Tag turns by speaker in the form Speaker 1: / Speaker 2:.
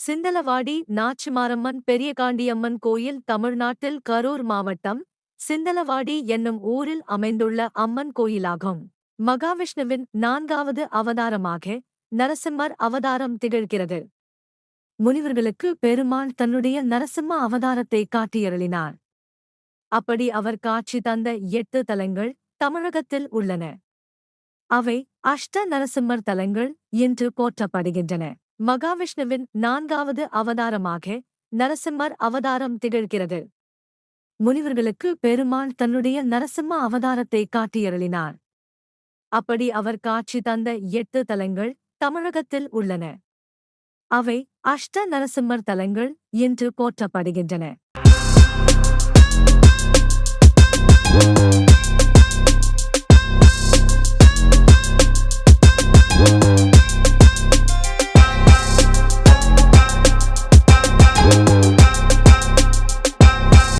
Speaker 1: சிந்தலவாடி நாச்சிமாரம்மன் பெரியகாண்டியம்மன் கோயில் தமிழ்நாட்டில் கரூர் மாவட்டம் சிந்தலவாடி என்னும் ஊரில் அமைந்துள்ள அம்மன் கோயிலாகும். மகாவிஷ்ணுவின் நான்காவது அவதாரமாக நரசிம்மர் அவதாரம் திகழ்கிறது. முனிவர்களுக்கு பெருமாள் தன்னுடைய நரசிம்ம அவதாரத்தை காட்டியருளினார். அப்படி அவர் காட்சி தந்த எட்டு தலங்கள் தமிழகத்தில் உள்ளன. அவை அஷ்ட நரசிம்மர் தலங்கள் என்று போற்றப்படுகின்றன. மகாவிஷ்ணுவின் நான்காவது அவதாரமாக நரசிம்மர் அவதாரம் திகழ்கிறது. முனிவர்களுக்கு பெருமாள் தன்னுடைய நரசிம்ம அவதாரத்தை காட்டியருளினார். அப்படி அவர் காட்சி தந்த எட்டு தலங்கள் தமிழகத்தில் உள்ளன. அவை அஷ்ட நரசிம்மர் தலங்கள் என்று போற்றப்படுகின்றன. Thank you.